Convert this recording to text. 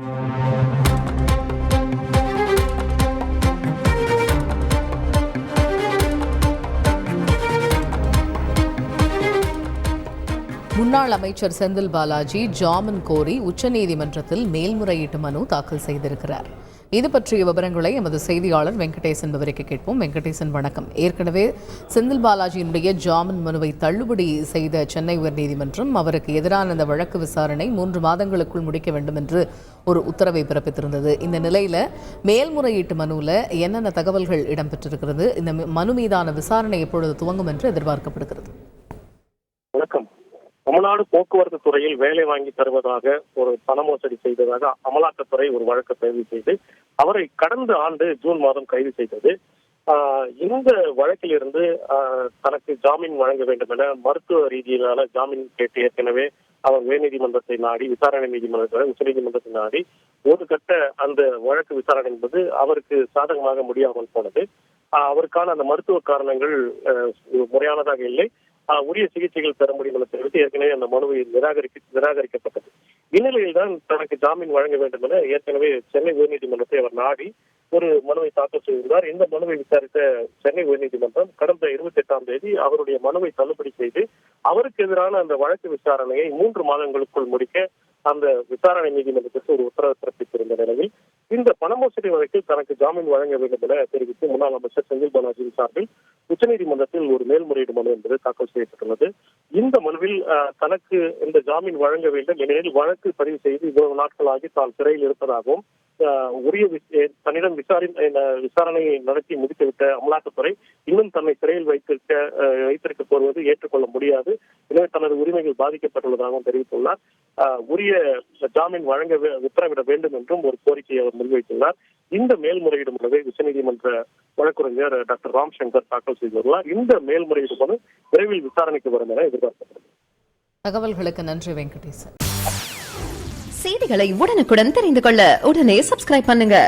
முன்னாள் அமைச்சர் செந்தில் பாலாஜி ஜாமீன் கோரி உச்சநீதிமன்றத்தில் மேல்முறையீட்டு மனு தாக்கல் செய்திருக்கிறார். இது பற்றிய விவரங்களை எமது செய்தியாளர் வெங்கடேசன் என்பவருக்கு கேட்போம். வெங்கடேசன் வணக்கம். ஏற்கனவே செந்தில் பாலாஜியினுடைய ஜாமீன் மனுவை தள்ளுபடி செய்த சென்னை உயர்நீதிமன்றம் அவருக்கு எதிரான அந்த வழக்கு விசாரணை மூன்று மாதங்களுக்குள் முடிக்க வேண்டும் என்று ஒரு உத்தரவை பிறப்பித்திருந்தது. இந்த நிலையில மேல்முறையீட்டு மனுவில் என்னென்ன தகவல்கள் இடம்பெற்றிருக்கிறது? இந்த மனு மீதான விசாரணை எப்பொழுது துவங்கும் என்று எதிர்பார்க்கப்படுகிறது. தமிழ்நாடு போக்குவரத்து துறையில் வேலை வாங்கி தருவதாக ஒரு பண மோசடி செய்ததாக அமலாக்கத்துறை ஒரு வழக்கு பதிவு செய்து அவரை கடந்த ஆண்டு ஜூன் மாதம் கைது செய்தது. ஆஹ் இந்த வழக்கிலிருந்து தனக்கு ஜாமீன் வழங்க வேண்டும் என மருத்துவ ரீதியிலான ஜாமீன் கேட்டு ஏற்கனவே அவர் உயர்நீதிமன்றத்தை நாடி விசாரணை நீதிமன்றத்தை உச்சநீதிமன்றத்தை நாடி ஒரு கட்ட அந்த வழக்கு விசாரணை என்பது அவருக்கு சாதகமாக முடியாமல் போனது. ஆஹ் அவருக்கான அந்த மருத்துவ காரணங்கள் முறையானதாக இல்லை. உரிய சிகிச்சைகள் பெற முடியும் என தெரிவித்து ஏற்கனவே அந்த மனுவை நிராகரிக்க நிராகரிக்கப்பட்டது. இந்நிலையில் தான் தனக்கு ஜாமீன் வழங்க வேண்டும் என ஏற்கனவே சென்னை உயர்நீதிமன்றத்தை அவர் நாடி ஒரு மனுவை தாக்கல் செய்திருந்தார். இந்த மனுவை விசாரித்த சென்னை உயர்நீதிமன்றம் கடந்த இருபத்தி எட்டாம் தேதி அவருடைய மனுவை தள்ளுபடி செய்து அவருக்கு எதிரான அந்த வழக்கு விசாரணையை மூன்று மாதங்களுக்குள் முடிக்க அந்த விசாரணை நீதிமன்றத்திற்கு ஒரு உத்தரவு பிறப்பித்திருந்த நிலையில் இந்த பண மோசடி வழக்கில் தனக்கு ஜாமீன் வழங்க வேண்டும் என தெரிவித்து முன்னாள் அமைச்சர் செந்தில் பாலாஜியின் சார்பில் உச்சநீதிமன்றத்தில் ஒரு மேல்முறையீடு மனு என்பது தாக்கல் செய்யப்பட்டுள்ளது. இந்த மனுவில் அஹ், தனக்கு இந்த ஜாமீன் வழங்க வேண்டும் ஏனெனில் வழக்கு பதிவு செய்து இவ்வளவு நாட்களாகி தான் சிறையில் இருப்பதாகவும் உரிய தன்னிடம் விசாரணை விசாரணையை நடத்தி முடித்துவிட்ட அமலாக்கத்துறை இன்னும் தன்னை சிறையில் வைத்திருக்க வைத்திருக்க கோருவது ஏற்றுக்கொள்ள முடியாது. எனவே தனது உரிமைகள் பாதிக்கப்பட்டுள்ளதாகவும் தெரிவித்துள்ளார். உரிய ஜாமீன் வழங்க உத்தரவிட வேண்டும் என்றும் ஒரு கோரிக்கையை அவர் முன்வைத்துள்ளார். இந்த மேல்முறையீடு மனுவை உச்சநீதிமன்ற வழக்கறிஞர் டாக்டர் ராம் சங்கர் தாக்கல் செய்துள்ளார். இந்த மேல்முறையீடு மனு விரைவில் விசாரணைக்கு வரும் என எதிர்பார்க்கப்படுகிறது. தகவல்களுக்கு நன்றி வெங்கடேசன். செய்திகளை உடனுக்குடன் தெரிந்து கொள்ள உடனே சப்ஸ்கிரைப் பண்ணுங்க.